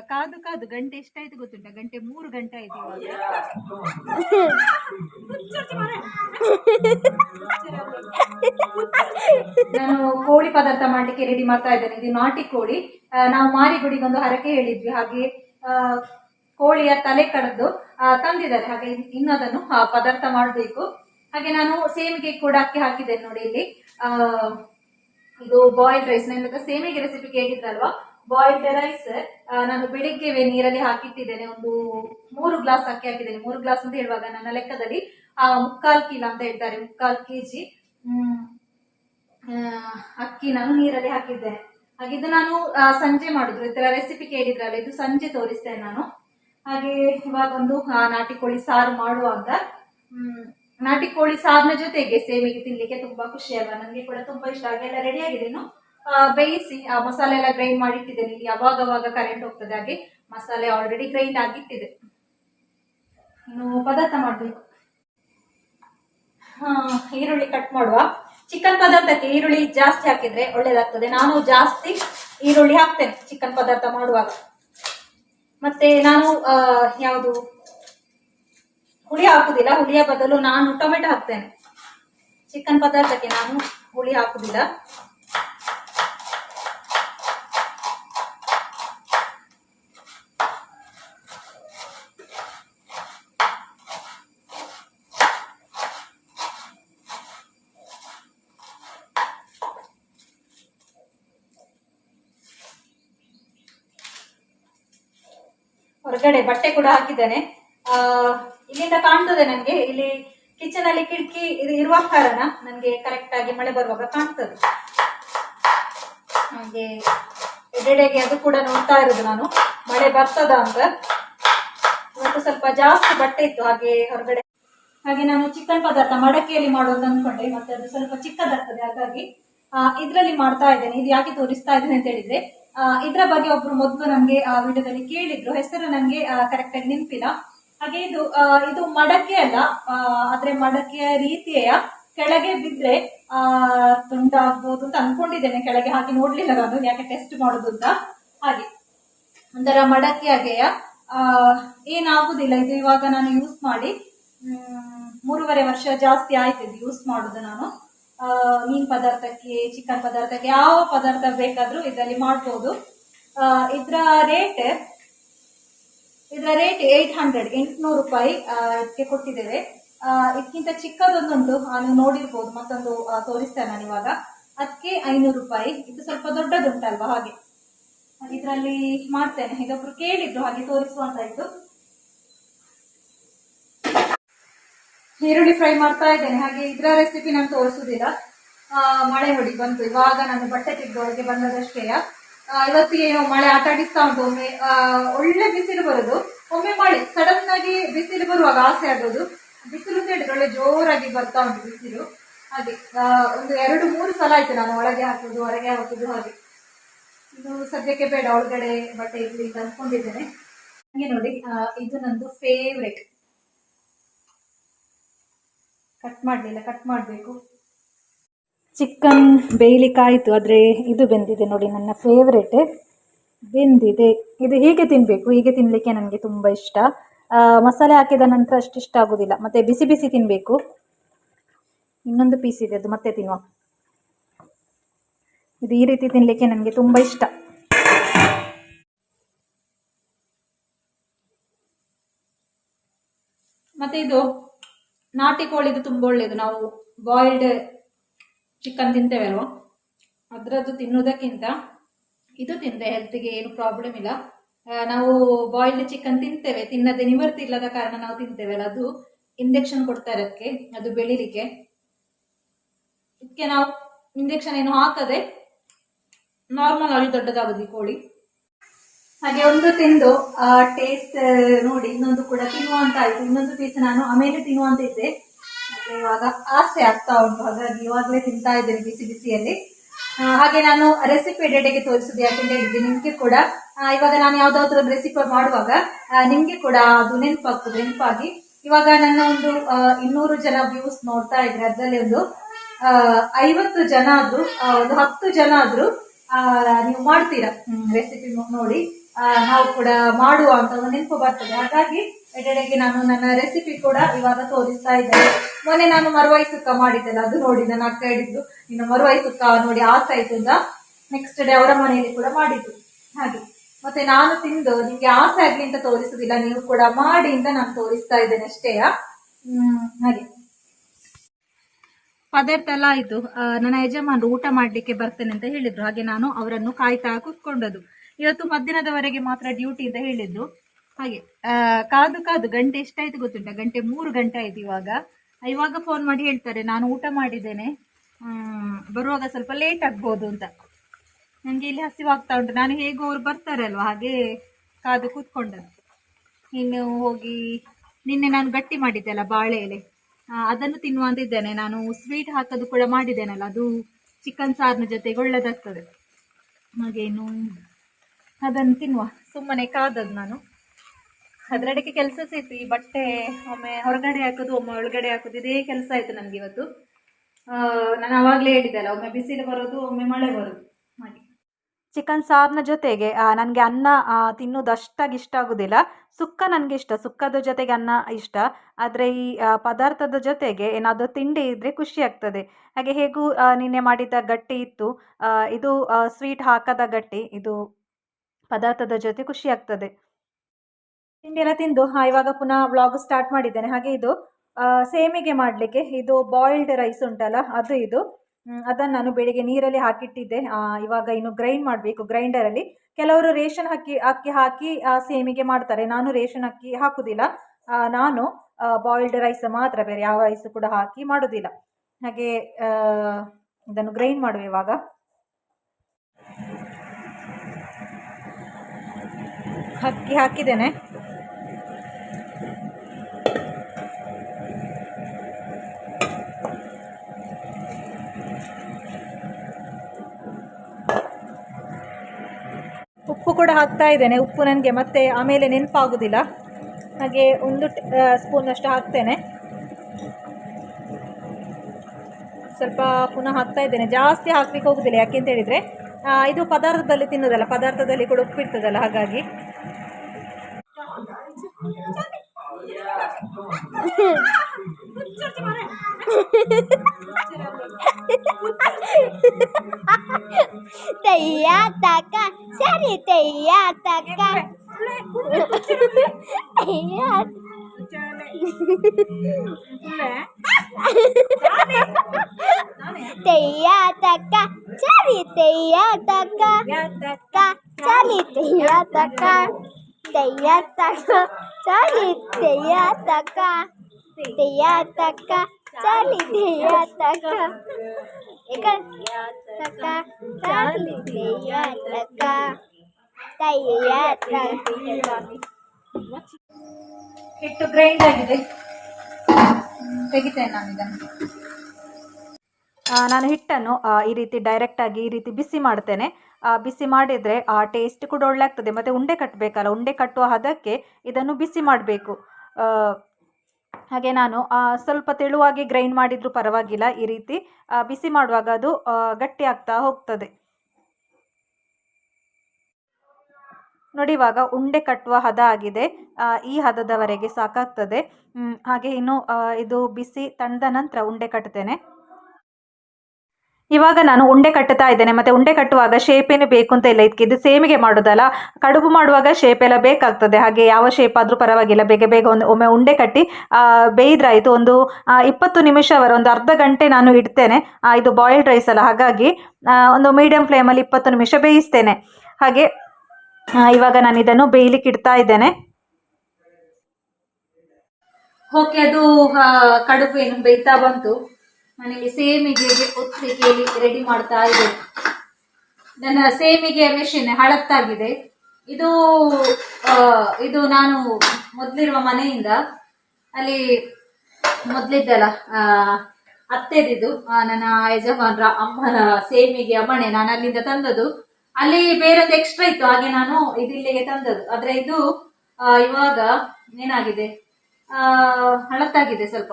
ಕಾದು ಕಾದು ಗಂಟೆ ಎಷ್ಟಾಯ್ತು ಗೊತ್ತುಂಟ? ಗಂಟೆ ಮೂರು ಗಂಟೆ ಆಯ್ತು ನಾನು ಕೋಳಿ ಪದಾರ್ಥ ಮಾಡ್ಲಿಕ್ಕೆ ರೆಡಿ ಮಾಡ್ತಾ ಇದ್ದೇನೆ. ಇದು ನಾಟಿ ಕೋಳಿ. ನಾವು ಮಾರಿಗುಡಿಗೆ ಒಂದು ಹರಕೆ ಹೇಳಿದ್ವಿ. ಹಾಗೆ ಕೋಳಿಯ ತಲೆ ಕಡ್ದು ತಂದಿದ್ದಾರೆ. ಹಾಗೆ ಇನ್- ಇನ್ನು ಅದನ್ನು ಆ, ಪದಾರ್ಥ ಮಾಡಬೇಕು. ಹಾಗೆ ನಾನು ಸೇಮಿಗೆ ಕೂಡ ಅಕ್ಕಿ ಹಾಕಿದ್ದೇನೆ ನೋಡಿ ಇಲ್ಲಿ. ಇದು ಬಾಯ್ಲ್ ರೈಸ್ ನಾನು ಸೇಮಿಗೆ ರೆಸಿಪಿ ಕೇಳಿದ್ರಲ್ವಾ ಬಾಯ್ಲ್ಡ್ ರೈಸ್ ನಾನು ಬೆಳಿಗ್ಗೆ ನೀರಲ್ಲಿ ಹಾಕಿಟ್ಟಿದ್ದೇನೆ. ಒಂದು ಮೂರು ಗ್ಲಾಸ್ ಅಕ್ಕಿ ಹಾಕಿದ್ದೇನೆ. ಮೂರು ಗ್ಲಾಸ್ ಅಂತ ಹೇಳುವಾಗ ನನ್ನ ಲೆಕ್ಕದಲ್ಲಿ ಆ, ಮುಕ್ಕಾಲ್ ಕಿಲೋ ಅಂತ ಹೇಳ್ತಾರೆ. ಮುಕ್ಕಾಲ್ ಕೆ ಜಿ ಅಕ್ಕಿ ನಾನು ನೀರಲ್ಲಿ ಹಾಕಿದ್ದೇನೆ. ಹಾಗೆ ಇದು ನಾನು ಸಂಜೆ ಮಾಡಿದ್ರು. ತರ ರೆಸಿಪಿ ಕೇಳಿದ್ರಲ್ಲ ಇದು ಸಂಜೆ ತೋರಿಸ್ತೇನೆ ನಾನು. ಹಾಗೆ ಇವಾಗ ಒಂದು ನಾಟಿ ಕೋಳಿ ಸಾರು ಮಾಡುವಾಗ ನಾಟಿ ಕೋಳಿ ಸಾರ್ನ ಜೊತೆಗೆ ಸೇವಿಗೆ ತಿನ್ಲಿಕ್ಕೆ ತುಂಬಾ ಖುಷಿ ಅಲ್ವಾ? ನನಗೆ ಕೂಡ ತುಂಬಾ ಇಷ್ಟ. ಹಾಗೆಲ್ಲ ರೆಡಿ ಆಗಿದೆ ಇನ್ನು. ಬೇಯಿಸಿ, ಆ, ಮಸಾಲೆ ಎಲ್ಲ ಗ್ರೈಂಡ್ ಮಾಡಿ ಇಟ್ಟಿದ್ದೇನೆ ಇಲ್ಲಿ ಅವಾಗ ಕರೆಂಟ್ ಹೋಗ್ತದೆ. ಹಾಗೆ ಮಸಾಲೆ ಆಲ್ರೆಡಿ ಗ್ರೈಂಡ್ ಆಗಿಟ್ಟಿದೆ. ಇನ್ನು ಪದಾರ್ಥ ಮಾಡಬೇಕು. ಈರುಳ್ಳಿ ಕಟ್ ಮಾಡುವ. ಚಿಕನ್ ಪದಾರ್ಥಕ್ಕೆ ಈರುಳ್ಳಿ ಜಾಸ್ತಿ ಹಾಕಿದ್ರೆ ಒಳ್ಳೇದಾಗ್ತದೆ. ನಾನು ಜಾಸ್ತಿ ಈರುಳ್ಳಿ ಹಾಕ್ತೇನೆ ಚಿಕನ್ ಪದಾರ್ಥ ಮಾಡುವಾಗ. ಮತ್ತೆ ನಾನು ಯಾವುದು? ಹುಳಿ ಹಾಕುದಿಲ್ಲ. ಹುಳಿಯ ಬದಲು ನಾನು ಟೊಮೆಟೊ ಹಾಕ್ತೇನೆ. ಚಿಕನ್ ಪದಾರ್ಥಕ್ಕೆ ನಾನು ಹುಳಿ ಹಾಕುದಿಲ್ಲ. ಹೊರಗಡೆ ಬಟ್ಟೆ ಕೂಡ ಹಾಕಿದ್ದೇನೆ. ಆ, ಇಲ್ಲಿಂದ ಕಾಣ್ತದೆ ನನಗೆ ಇಲ್ಲಿ ಕಿಚನ್ ಅಲ್ಲಿ ಕಿಟಕಿ ಇದು ಇರುವ ಕಾರಣ ನನಗೆ ಕರೆಕ್ಟ್ ಆಗಿ ಮಳೆ ಬರುವಾಗ ಕಾಣ್ತದೆ. ಹಾಗೆ ಎಡೆಡೆಗೆ ಅದು ಕೂಡ ನೋಡ್ತಾ ಇರೋದು ನಾನು. ಮಳೆ ಬರ್ತದ ಅಂತ. ಇವತ್ತು ಸ್ವಲ್ಪ ಜಾಸ್ತಿ ಬಟ್ಟೆ ಇತ್ತು ಹಾಗೆ ಹೊರಗಡೆ. ಹಾಗೆ ನಾನು ಚಿಕನ್ ಪದಾರ್ಥ ಮಡಕೆಯಲ್ಲಿ ಮಾಡೋದು ಅಂದ್ಕೊಂಡೆ. ಮತ್ತೆ ಅದು ಸ್ವಲ್ಪ ಚಿಕ್ಕದಾಗ್ತದೆ ಹಾಗಾಗಿ ಇದರಲ್ಲಿ ಮಾಡ್ತಾ ಇದ್ದೇನೆ. ಇದು ಯಾಕೆ ತೋರಿಸ್ತಾ ಇದ್ದೇನೆ ಅಂತ ಹೇಳಿದ್ರೆ ಇದ್ರ ಬಗ್ಗೆ ಒಬ್ರು ಮೊದಲು ನಮ್ಗೆ ಆ ವಿಡಿಯೋದಲ್ಲಿ ಕೇಳಿದ್ರು. ಹೆಸರು ನಂಗೆ ಕರೆಕ್ಟ್ ಆಗಿ ನೆನಪಿಲ್ಲ. ಹಾಗೆ ಇದು ಇದು ಮಡಕೆ ಅಲ್ಲ ಆದ್ರೆ ಮಡಕೆಯ ರೀತಿಯ ಕೆಳಗೆ ಬಿದ್ರೆ ಆ ತುಂಡಾಗ್ಬೋದು ಅಂತ ಅನ್ಕೊಂಡಿದ್ದೇನೆ ಕೆಳಗೆ. ಹಾಕಿ ನೋಡ್ಲಿಲ್ಲ ನಾನು ಯಾಕೆ ಟೆಸ್ಟ್ ಮಾಡುದು ಅಂತ. ಹಾಗೆ. ಒಂಥರ ಮಡಕೆ ಹಾಗೆಯ ಆ, ಏನಾಗುದಿಲ್ಲ. ಇದು ಇವಾಗ ನಾನು ಯೂಸ್ ಮಾಡಿ ಮೂರುವರೆ ವರ್ಷ ಜಾಸ್ತಿ ಆಯ್ತು ಇದು ಯೂಸ್ ಮಾಡುದು ನಾನು. ಮೀನ್ ಪದಾರ್ಥಕ್ಕೆ ಚಿಕನ್ ಪದಾರ್ಥಕ್ಕೆ ಯಾವ ಪದಾರ್ಥ ಬೇಕಾದ್ರೂ ಇದರಲ್ಲಿ ಮಾಡ್ಬೋದು. ಇದರ ರೇಟ್ ಇದರ ರೇಟ್ ಏಟ್ ಹಂಡ್ರೆಡ್ ಎಂಟುನೂರು ರೂಪಾಯಿ ಇದಕ್ಕೆ ಕೊಟ್ಟಿದ್ದೇವೆ. ಇದಕ್ಕಿಂತ ಚಿಕ್ಕದೊಂದೊಂದು ನಾನು ನೋಡಿರ್ಬೋದು, ಮತ್ತೊಂದು ತೋರಿಸ್ತೇನೆ ನಾನು ಇವಾಗ. ಅದಕ್ಕೆ ಐನೂರು ರೂಪಾಯಿ. ಇದು ಸ್ವಲ್ಪ ದೊಡ್ಡದುಂಟಲ್ವಾ, ಹಾಗೆ. ಇದರಲ್ಲಿ ಮಾಡ್ತೇನೆ. ಇದೊಬ್ರು ಕೇಳಿದ್ರು, ಹಾಗೆ ತೋರಿಸುವಂತ ಇತ್ತು ಈರುಳ್ಳಿ ಫ್ರೈ ಮಾಡ್ತಾ ಇದ್ದೇನೆ. ಹಾಗೆ ಇದರ ರೆಸಿಪಿ ನಾನು ತೋರಿಸೋದಿಲ್ಲ ಮಳೆ ಹೊಡಿ ಬಂತು. ಇವಾಗ ನಾನು ಬಟ್ಟೆ ತೆಗೆದೊಳಗೆ ಬಂದದಷ್ಟೇ. ಆ, ಇವತ್ತಿಗೆ ಮಳೆ ಆಟಾಡಿಸ್ತಾ ಉಂಟು. ಒಮ್ಮೆ ಒಳ್ಳೆ ಬಿಸಿಲು ಬರೋದು. ಒಮ್ಮೆ ಮಳೆ ಸಡನ್ ಆಗಿ ಬಿಸಿಲು ಬರುವಾಗ ಆಸೆ ಆಗೋದು. ಬಿಸಿಲು ಹೇಳಿದ್ರೆ ಒಳ್ಳೆ ಜೋರಾಗಿ ಬರ್ತಾ ಉಂಟು ಬಿಸಿಲು. ಹಾಗೆ ಒಂದು ಎರಡು ಮೂರು ಸಲ ಆಯ್ತು ನಾನು ಒಳಗೆ ಹಾಕೋದು ಹೊರಗೆ ಹಾಕೋದು ಹಾಗೆ. ಇದು ಸದ್ಯಕ್ಕೆ ಬೇಡ ಒಳಗಡೆ ಬಟ್ಟೆ ಇರ್ಲಿ ಅಂತ ಅಂದ್ಕೊಂಡಿದ್ದೇನೆ ಹಂಗೆ ನೋಡಿ ಇದು ನಂದು ಫೇವ್ರೆಟ್ ಕಟ್ ಮಾಡಲಿಲ್ಲ ಕಟ್ ಮಾಡಬೇಕು. ಚಿಕನ್ ಬೇಯಲಿಕ್ಕಾಯಿತು ಆದರೆ ಇದು ಬೆಂದಿದೆ ನೋಡಿ, ನನ್ನ ಫೇವ್ರೇಟ್ ಬೆಂದಿದೆ. ಇದು ಹೀಗೆ ತಿನ್ನಬೇಕು ಹೀಗೆ ತಿನ್ನಲಿಕ್ಕೆ ನನಗೆ ತುಂಬ ಇಷ್ಟ. ಮಸಾಲೆ ಹಾಕಿದ ನಂತರ ಅಷ್ಟು ಇಷ್ಟ ಆಗೋದಿಲ್ಲ. ಮತ್ತು ಬಿಸಿ ಬಿಸಿ ತಿನ್ನಬೇಕು ಇನ್ನೊಂದು ಪೀಸ್ ಇದೆ, ಅದು ಮತ್ತೆ ತಿನ್ನುವ. ಇದು ಈ ರೀತಿ ತಿನ್ನಲಿಕ್ಕೆ ನನಗೆ ತುಂಬ ಇಷ್ಟ. ಮತ್ತೆ ಇದು ನಾಟಿ ಕೋಳಿದು ತುಂಬ ಒಳ್ಳೆಯದು ನಾವು ಬಾಯ್ಲ್ಡ್ ಚಿಕನ್ ತಿಂತೇವೆ ಅಲ್ವಾ? ಅದರದ್ದು ತಿನ್ನೋದಕ್ಕಿಂತ ಇದು ತಿಂದೆ ಹೆಲ್ತ್ಗೆ ಏನು ಪ್ರಾಬ್ಲಮ್ ಇಲ್ಲ. ನಾವು ಬಾಯ್ಲ್ಡ್ ಚಿಕನ್ ತಿಂತೇವೆ. ತಿನ್ನದೆ ನಿವರ್ತಿ ಇಲ್ಲದ ಕಾರಣ ನಾವು ತಿಂತೇವೆ ಅಲ್ಲ. ಅದು ಇಂಜೆಕ್ಷನ್ ಕೊಡ್ತಾರೆ ಅದಕ್ಕೆ ಅದು ಬೆಳಿಲಿಕ್ಕೆ. ಇದಕ್ಕೆ ನಾವು ಇಂಜೆಕ್ಷನ್ ಏನು ಹಾಕದೆ ನಾರ್ಮಲ್ ಆಗಿ ದೊಡ್ಡದಾಗುದು ಈ ಕೋಳಿ. ಹಾಗೆ ಒಂದು ತಿಂದು, ಆ ಟೇಸ್ಟ್ ನೋಡಿ, ಇನ್ನೊಂದು ಕೂಡ ತಿನ್ನುವ ಅಂತ ಆಯ್ತು. ಇನ್ನೊಂದು ಪೀಸ್ ನಾನು ಆಮೇಲೆ ತಿನ್ನುವ ಅಂತ ಇದ್ದೆ. ಇವಾಗ ಆಸೆ ಆಗ್ತಾ ಉಂಟು. ಹಾಗಾಗಿ ಇವಾಗಲೇ ತಿಂತಾ ಇದ್ದೇನೆ ಬಿಸಿ ಬಿಸಿಯಲ್ಲಿ. ಹಾಗೆ ನಾನು ರೆಸಿಪಿ ಎಡೆಡೆಗೆ ತೋರಿಸುದು ಯಾಕೆಂತ ಹೇಳಿದ್ರೆ ನಿಮ್ಗೆ ಕೂಡ ಇವಾಗ ನಾನು ಯಾವ್ದಾದ್ರು ರೆಸಿಪಿ ಮಾಡುವಾಗ ನಿಮ್ಗೆ ಕೂಡ ಅದು ನೆನಪಾಗ್ತದೆ, ನೆನಪಾಗಿ. ಇವಾಗ ನನ್ನ ಒಂದು ಇನ್ನೂರು ಜನ ವ್ಯೂಸ್ ನೋಡ್ತಾ ಇದ್ರೆ ಅದರಲ್ಲಿ ಒಂದು ಐವತ್ತು ಜನ ಆದ್ರೂ ಒಂದು ಹತ್ತು ಜನ ಆದ್ರೂ ನೀವು ಮಾಡ್ತೀರಾ? ರೆಸಿಪಿ ನೋಡಿ. ನಾವು ಕೂಡ ಮಾಡುವ ಅಂತ ಒಂದು ನೆನಪು ಬರ್ತದೆ. ಹಾಗಾಗಿ ಎಡೆಡೆಗೆ ನಾನು ನನ್ನ ರೆಸಿಪಿ ಕೂಡ ಇವಾಗ ತೋರಿಸ್ತಾ ಇದ್ದೇನೆ. ಮೊನ್ನೆ ನಾನು ಮರುವಾಯಿ ಸುಕ್ಕ ಮಾಡಿದ್ದೆಲ್ಲ, ಅದು ನೋಡಿ ನನ್ನ ಅಕ್ಕ ಹೇಳಿದ್ದು. ಇನ್ನು ಮರುವಾಯಿ ಸುಕ್ಕ ನೋಡಿ ಆಸಾಯ್ತು ಅಂತ ನೆಕ್ಸ್ಟ್ ಡೇ ಅವರ ಮನೆಯಲ್ಲಿ ಕೂಡ ಮಾಡಿದ್ದು. ಹಾಗೆ. ಮತ್ತೆ ನಾನು ತಿಂದು ನಿಮ್ಗೆ ಆಸೆ ಆಗ್ಲಿ ಅಂತ ತೋರಿಸುದಿಲ್ಲ, ನೀವು ಕೂಡ ಮಾಡಿ ಅಂತ ನಾನು ತೋರಿಸ್ತಾ ಇದ್ದೇನೆ ಅಷ್ಟೇ ಹ್ಮ್, ಹಾಗೆ. ಪದಾರ್ಥ ಎಲ್ಲ ಆಯ್ತು. ನನ್ನ ಯಜಮಾನರು ಊಟ ಮಾಡ್ಲಿಕ್ಕೆ ಬರ್ತೇನೆ ಅಂತ ಹೇಳಿದ್ರು. ಹಾಗೆ ನಾನು ಅವರನ್ನು ಕಾಯ್ತಾ ಕೂತ್ಕೊಂಡದ್ದು. ಇವತ್ತು ಮಧ್ಯಾಹ್ನದವರೆಗೆ ಮಾತ್ರ ಡ್ಯೂಟಿ ಅಂತ ಹೇಳಿದ್ರು ಹಾಗೆ ಕಾದು ಕಾದು ಗಂಟೆ ಎಷ್ಟಾಯ್ತು ಗೊತ್ತುಂಟ? ಗಂಟೆ ಮೂರು ಗಂಟೆ ಆಯ್ತು ಇವಾಗ. ಇವಾಗ ಫೋನ್ ಮಾಡಿ ಹೇಳ್ತಾರೆ, ನಾನು ಊಟ ಮಾಡಿದ್ದೇನೆ. ಬರುವಾಗ ಸ್ವಲ್ಪ ಲೇಟ್ ಆಗ್ಬೋದು ಅಂತ. ನನಗೆ ಇಲ್ಲಿ ಹಸಿವಾಗ್ತಾ ಉಂಟು. ನಾನು ಹೇಗೂ ಅವ್ರು ಬರ್ತಾರಲ್ವ ಹಾಗೆ ಕಾದು ಕೂತ್ಕೊಂಡದ್ದು. ಇನ್ನು ಹೋಗಿ, ನಿನ್ನೆ ನಾನು ಗಟ್ಟಿ ಮಾಡಿದ್ದೆ ಅಲ್ಲ ಬಾಳೆ ಎಲೆ. ಅದನ್ನು ತಿನ್ನುವ ಅಂದಿದ್ದೇನೆ ನಾನು ಸ್ವೀಟ್ ಹಾಕೋದು ಕೂಡ ಮಾಡಿದ್ದೇನಲ್ಲ, ಅದು ಚಿಕನ್ ಸಾರಿನ ಜೊತೆಗೆ ಒಳ್ಳೆದಾಗ್ತದೆ. ಹಾಗೇನು ಅದನ್ನು ತಿನ್ನುವ. ಸುಮ್ಮನೆ ಕಾದದ್ದು ನಾನು. ಅದರಡೆಗೆ ಕೆಲಸ ಸೇತಿ ಬಟ್ಟೆ ಒಮ್ಮೆ ಹೊರಗಡೆ ಹಾಕೋದು, ಒಮ್ಮೆ ಒಳಗಡೆ ಹಾಕೋದು, ಇದೇ ಕೆಲಸ ಆಯಿತು ನನಗೆ ಇವತ್ತು. ನಾನು ಆವಾಗಲೇ ಹೇಳಿದ್ದೆಲ್ಲ, ಒಮ್ಮೆ ಬಿಸಿಲು ಬರೋದು, ಒಮ್ಮೆ ಮಳೆ ಬರೋದು. ಹಾಗೆ. ಚಿಕನ್ ಸಾರ್ನ ಜೊತೆಗೆ ನನಗೆ ಅನ್ನ ತಿನ್ನೋದು ಅಷ್ಟಾಗಿ ಇಷ್ಟ ಆಗೋದಿಲ್ಲ. ಸುಕ್ಕ ನನಗೆ ಇಷ್ಟ. ಸುಕ್ಕದ ಜೊತೆಗೆ ಅನ್ನ ಇಷ್ಟ. ಆದರೆ ಈ ಪದಾರ್ಥದ ಜೊತೆಗೆ ಏನಾದರೂ ತಿಂಡಿ ಇದ್ದರೆ ಖುಷಿ ಆಗ್ತದೆ. ಹಾಗೆ ಹೇಗೂ ನಿನ್ನೆ ಮಾಡಿದ ಗಟ್ಟಿ ಇತ್ತು. ಇದು ಸ್ವೀಟ್ ಹಾಕದ ಗಟ್ಟಿ. ಇದು ಪದಾರ್ಥದ ಜೊತೆ ಖುಷಿ ಆಗ್ತದೆ. ತಿಂಡಿ ಎಲ್ಲ ತಿಂದು ಹಾ, ಇವಾಗ ಪುನಃ ವ್ಲಾಗ್ ಸ್ಟಾರ್ಟ್ ಮಾಡಿದ್ದೇನೆ. ಹಾಗೆ ಇದು ಸೇಮಿಗೆ ಮಾಡಲಿಕ್ಕೆ ಇದು ಬಾಯ್ಲ್ಡ್ ರೈಸ್ ಉಂಟಲ್ಲ ಅದು ಇದು. ಅದನ್ನು ನಾನು ಬೆಳಿಗ್ಗೆ ನೀರಲ್ಲಿ ಹಾಕಿಟ್ಟಿದ್ದೆ. ಇವಾಗ ಇನ್ನು ಗ್ರೈಂಡ್ ಮಾಡಬೇಕು ಗ್ರೈಂಡರಲ್ಲಿ ಕೆಲವರು ರೇಷನ್ ಅಕ್ಕಿ ಅಕ್ಕಿ ಹಾಕಿ ಸೇಮಿಗೆ ಮಾಡ್ತಾರೆ. ನಾನು ರೇಷನ್ ಅಕ್ಕಿ ಹಾಕುವುದಿಲ್ಲ ನಾನು ಬಾಯ್ಲ್ಡ್ ರೈಸ್ ಮಾತ್ರ ಬೇರೆ ಯಾವ ರೈಸ್ ಕೂಡ ಹಾಕಿ ಮಾಡೋದಿಲ್ಲ. ಹಾಗೆ ಇದನ್ನು ಗ್ರೈಂಡ್ ಮಾಡುವ ಇವಾಗ. ಅಕ್ಕಿ ಹಾಕಿದ್ದೇನೆ. ಉಪ್ಪು ಕೂಡ ಹಾಕ್ತಾ ಇದ್ದೇನೆ. ಉಪ್ಪು ನನಗೆ ಮತ್ತೆ ಆಮೇಲೆ ನೆನಪಾಗೋದಿಲ್ಲ. ಹಾಗೆ ಒಂದು ಸ್ಪೂನಷ್ಟು ಹಾಕ್ತೇನೆ. ಸ್ವಲ್ಪ ಪುನಃ ಹಾಕ್ತಾ ಇದ್ದೇನೆ. ಜಾಸ್ತಿ ಹಾಕ್ಲಿಕ್ಕೆ ಹೋಗುದಿಲ್ಲ ಯಾಕೆ ಅಂತ ಹೇಳಿದರೆ ಇದು ಪದಾರ್ಥದಲ್ಲಿ ತಿನ್ನೋದಲ್ಲ, ಪದಾರ್ಥದಲ್ಲಿ ಕೂಡ ಉಪ್ಪಿರ್ತದಲ್ಲ ಹಾಗಾಗಿ. ತೆಯ್ಯ ತಕ ಸರಿ ತೆಯ್ಯ ತಕ ತೆಯ್ಯ ತೆಯ್ಯ ತಕ ಸರಿ ತೆಯ್ಯ ತಕ ತಕ ಸರಿ ತೆಯ್ಯ ತಕ ತೆಯ್ಯ ತಕ ಚಲಿ ತೆಯ್ಯ ತಕ ತೆಯ್ಯ ತಕ ಚಲಿ ತೆಯ್ಯ ತಕ ಈಗ ತಕ ಚಲಿ ತೆಯ್ಯ ತಕ ತೆಯ್ಯ ತಕ ಹಿಟ್ಟು ಗ್ರೈಂಡ್ ಆಗಿದೆ. ತೆಗಿತೇನೆ ನಾನು ಇದನ್ನು. ನಾನು ಹಿಟ್ಟನ್ನು ಈ ರೀತಿ ಡೈರೆಕ್ಟಾಗಿ ಈ ರೀತಿ ಬಿಸಿ ಮಾಡ್ತೇನೆ. ಬಿಸಿ ಮಾಡಿದರೆ ಆ ಟೇಸ್ಟ್ ಕೂಡ ಒಳ್ಳೆ ಆಗ್ತದೆ ಮತ್ತು ಉಂಡೆ ಕಟ್ಟಬೇಕಲ್ಲ ಉಂಡೆ ಕಟ್ಟುವ ಹದಕ್ಕೆ ಇದನ್ನು ಬಿಸಿ ಮಾಡಬೇಕು. ಹಾಗೆ ನಾನು ಸ್ವಲ್ಪ ತೆಳುವಾಗಿ ಗ್ರೈಂಡ್ ಮಾಡಿದರೂ ಪರವಾಗಿಲ್ಲ, ಈ ರೀತಿ ಬಿಸಿ ಮಾಡುವಾಗ ಅದು ಗಟ್ಟಿ ಆಗ್ತಾ ಹೋಗ್ತದೆ. ನೋಡಿ ಇವಾಗ ಉಂಡೆ ಕಟ್ಟುವ ಹದ ಆಗಿದೆ. ಈ ಹದದವರೆಗೆ ಸಾಕಾಗ್ತದೆ. ಹಾಗೆ ಇನ್ನು ಇದು ಬಿಸಿ ತಣ್ಣದ ನಂತರ ಉಂಡೆ ಕಟ್ತೇನೆ. ಇವಾಗ ನಾನು ಉಂಡೆ ಕಟ್ಟುತ್ತಾ ಇದ್ದೇನೆ. ಮತ್ತೆ ಉಂಡೆ ಕಟ್ಟುವಾಗ ಶೇಪ್ ಏನು ಬೇಕು ಅಂತ ಇಲ್ಲ. ಇದಕ್ಕೆ ಇದು ಸೇಮಿಗೆ ಮಾಡೋದಲ್ಲ. ಕಡುಬು ಮಾಡುವಾಗ ಶೇಪ್ ಎಲ್ಲ ಬೇಕಾಗ್ತದೆ. ಹಾಗೆ ಯಾವ ಶೇಪ್ ಆದರೂ ಪರವಾಗಿಲ್ಲ. ಬೇಗ ಬೇಗ ಒಂದು ಒಮ್ಮೆ ಉಂಡೆ ಕಟ್ಟಿ ಬೇಯ್ದ್ರಾಯ್ತು. ಒಂದು ಇಪ್ಪತ್ತು ನಿಮಿಷವರ, ಒಂದು ಅರ್ಧ ಗಂಟೆ ನಾನು ಇಡ್ತೇನೆ. ಇದು ಬಾಯ್ಲ್ಡ್ ರೈಸ್ ಅಲ್ಲ. ಹಾಗಾಗಿ ಒಂದು ಮೀಡಿಯಂ ಫ್ಲೇಮಲ್ಲಿ ಇಪ್ಪತ್ತು ನಿಮಿಷ ಬೇಯಿಸ್ತೇನೆ. ಹಾಗೆ ಇವಾಗ ನಾನು ಇದನ್ನು ಬೇಯಲಿಕ್ಕೆ ಇಡ್ತಾ ಇದ್ದೇನೆ. ಓಕೆ ಅದು ಕಡುಬು ಏನು ಬೇಯ್ತಾ ಬಂತು. ನಾನಿಲ್ಲಿ ಸೇಮಿಗೆ ಒತ್ತಿಗೆಯಲ್ಲಿ ರೆಡಿ ಮಾಡ್ತಾ ಇದ್ದೇನೆ ನನ್ನ ಸೇಮಿಗೆ ಮೆಷಿನ್ ಹಳತ್ತಾಗಿದೆ. ಇದು ಇದು ನಾನು ಮೊದಲಿರುವ ಮನೆಯಿಂದ ಅಲ್ಲಿ ಮೊದಲಿದ್ದಲ್ಲ ಅತ್ತೆದಿದ್ದು ನನ್ನ ಯಜಮಾನ್ರ ಅಮ್ಮನ ಸೇಮಿಗೆ ಅಮ್ಮನೆ ನಾನು ಅಲ್ಲಿಂದ ತಂದದ್ದು. ಅಲ್ಲಿ ಬೇರೆದು ಎಕ್ಸ್ಟ್ರಾ ಇತ್ತು, ಹಾಗೆ ನಾನು ಇದಿಲ್ಲಿಗೆ ತಂದದ್ದು. ಆದ್ರೆ ಇದು ಇವಾಗ ಏನಾಗಿದೆ? ಹಳತ್ತಾಗಿದೆ ಸ್ವಲ್ಪ.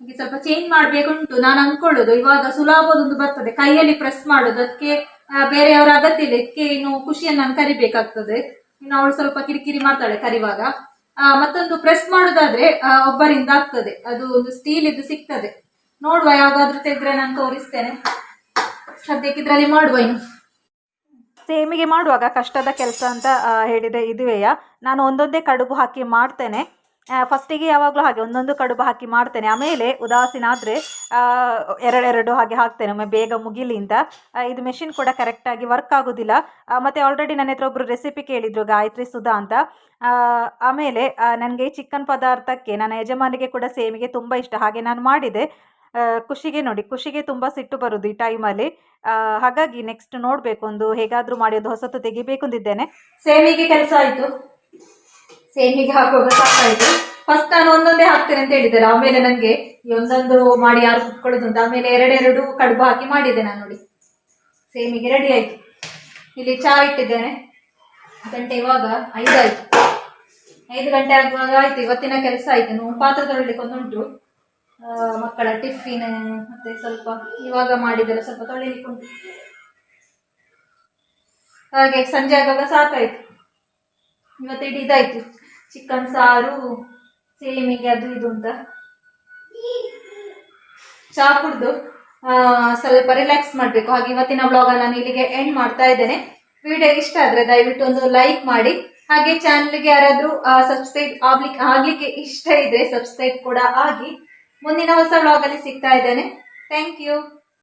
ಹಾಗೆ ಸ್ವಲ್ಪ ಚೇಂಜ್ ಮಾಡ್ಬೇಕುಂಟು ನಾನು ಅನ್ಕೊಳ್ಳೋದು ಇವಾಗ ಸುಲಭದೊಂದು ಬರ್ತದೆ. ಕೈಯಲ್ಲಿ ಪ್ರೆಸ್ ಮಾಡೋದು. ಅದಕ್ಕೆ ಬೇರೆಯವರ ಅಗತ್ಯ ಇಲ್ಲ. ಇದಕ್ಕೆ ಇನ್ನು ಖುಷಿಯನ್ನು ನಾನು ಕರಿಬೇಕಾಗ್ತದೆ. ಇನ್ನು ಅವಳು ಸ್ವಲ್ಪ ಕಿರಿಕಿರಿ ಮಾಡ್ತಾಳೆ ಕರಿವಾಗ. ಮತ್ತೊಂದು ಪ್ರೆಸ್ ಮಾಡೋದಾದ್ರೆ ಒಬ್ಬರಿಂದ ಆಗ್ತದೆ. ಅದು ಒಂದು ಸ್ಟೀಲ್ ಇದು ಸಿಗ್ತದೆ. ನೋಡುವ ಯಾವಾಗಾದ್ರೂ ತೆಗೆದ್ರೆ ನಾನು ತೋರಿಸ್ತೇನೆ. ಸದ್ಯಕ್ಕೆ ಇದ್ರಲ್ಲಿ ಮಾಡುವ ಇನ್ನು. ಸೇಮಿಗೆ ಮಾಡುವಾಗ ಕಷ್ಟದ ಕೆಲಸ ಅಂತ ಹೇಳಿದೆ ಇದುವೆಯಾ. ನಾನು ಒಂದೊಂದೇ ಕಡುಬು ಹಾಕಿ ಮಾಡ್ತೇನೆ. ಫಸ್ಟಿಗೆ ಯಾವಾಗಲೂ ಹಾಗೆ, ಒಂದೊಂದು ಕಡುಬು ಹಾಕಿ ಮಾಡ್ತೇನೆ. ಆಮೇಲೆ ಉದಾಸೀನ ಆದರೆ ಎರಡೆರಡು ಹಾಗೆ ಹಾಕ್ತೇನೆ. ಒಮ್ಮೆ ಬೇಗ ಮುಗಿಲಿ ಅಂತ ಇದು ಮೆಷಿನ್ ಕೂಡ ಕರೆಕ್ಟಾಗಿ ವರ್ಕ್ ಆಗೋದಿಲ್ಲ. ಮತ್ತು ಮತ್ತೆ ಆಲ್ರೆಡಿ ನನ್ನ ಹತ್ರ ಒಬ್ಬರು ರೆಸಿಪಿ ಕೇಳಿದರು, ಗಾಯತ್ರಿ ಸುಧಾ ಅಂತ. ಆಮೇಲೆ ನನಗೆ ಚಿಕನ್ ಪದಾರ್ಥಕ್ಕೆ, ನನ್ನ ಯಜಮಾನಿಗೆ ಕೂಡ ಸೇಮಿಗೆ ತುಂಬ ಇಷ್ಟ. ಹಾಗೆ ನಾನು ಮಾಡಿದೆ. ಖುಷಿಗೆ ನೋಡಿ, ಖುಷಿಗೆ ತುಂಬ ಸಿಟ್ಟು ಬರೋದು ಈ ಟೈಮಲ್ಲಿ ಹಾಗಾಗಿ ನೆಕ್ಸ್ಟ್ ನೋಡಬೇಕು, ಒಂದು ಹೇಗಾದರೂ ಮಾಡಿ, ಒಂದು ಹೊಸತು ತೆಗಿಬೇಕು ಅಂದಿದ್ದೇನೆ. ಸೇಮಿಗೆ ಕೆಲಸ ಆಯಿತು. ಸೇಮಿಗೆ ಹಾಕುವಾಗ ಸಾಕಾಯಿತು ಫಸ್ಟ್ ನಾನು ಒಂದೊಂದೇ ಹಾಕ್ತೇನೆ ಅಂತ ಹೇಳಿದ್ದಾರೆ ಆಮೇಲೆ ನನಗೆ ಒಂದೊಂದು ಮಾಡಿ ಯಾರು ಕುತ್ಕೊಳ್ಳೋದು ಅಂತ ಆಮೇಲೆ ಎರಡೆರಡು ಕಡುಬು ಹಾಕಿ ಮಾಡಿದ್ದೆ ನಾನು ನೋಡಿ. ಸೇಮಿಗೆ ರೆಡಿ ಆಯ್ತು. ಇಲ್ಲಿ ಚಹಾ ಇಟ್ಟಿದ್ದೇನೆ. ಗಂಟೆ ಇವಾಗ ಆಯ್ತು ಐದು ಗಂಟೆ ಆಗುವಾಗ ಆಯ್ತು, ಇವತ್ತಿನ ಕೆಲಸ ಆಯ್ತು. ನೋವು ಪಾತ್ರೆ ತೊಳಿಲಿಕ್ಕೆ ಒಂದುಂಟು. ಮಕ್ಕಳ ಟಿಫಿನ್ ಮತ್ತೆ ಸ್ವಲ್ಪ ಇವಾಗ ಮಾಡಿದರೆ ಸ್ವಲ್ಪ ತೊಳಿಲಿಕ್ಕೆ ಉಂಟು. ಹಾಗೆ ಸಂಜೆ ಆಗುವಾಗ ಸಾಕಾಯ್ತು. ಇವತ್ತು ಇಡೀ ಇದಾಯ್ತು. ಚಿಕನ್ ಸಾರು, ಸೇಮಿಗೆ ಅದು ಇದು ಅಂತ. ಚಹಾ ಕುಡ್ದು ಸ್ವಲ್ಪ ರಿಲ್ಯಾಕ್ಸ್ ಮಾಡಬೇಕು. ಹಾಗೆ ಇವತ್ತಿನ ಬ್ಲಾಗ್ ನಾನು ಇಲ್ಲಿಗೆ ಎಂಡ್ ಮಾಡ್ತಾ ಇದ್ದೇನೆ. ವಿಡಿಯೋ ಇಷ್ಟ ಆದ್ರೆ ದಯವಿಟ್ಟು ಒಂದು ಲೈಕ್ ಮಾಡಿ. ಹಾಗೆ ಚಾನಲ್ಗೆ ಯಾರಾದರೂ ಸಬ್ಸ್ಕ್ರೈಬ್ ಆಗ್ಲಿಕ್ಕೆ ಆಗ್ಲಿಕ್ಕೆ ಇಷ್ಟ ಇದ್ರೆ ಸಬ್ಸ್ಕ್ರೈಬ್ ಕೂಡ ಆಗಿ. ಮುಂದಿನ ಹೊಸ ಬ್ಲಾಗ್ ಅಲ್ಲಿ ಸಿಗ್ತಾ ಇದ್ದೇನೆ. Thank you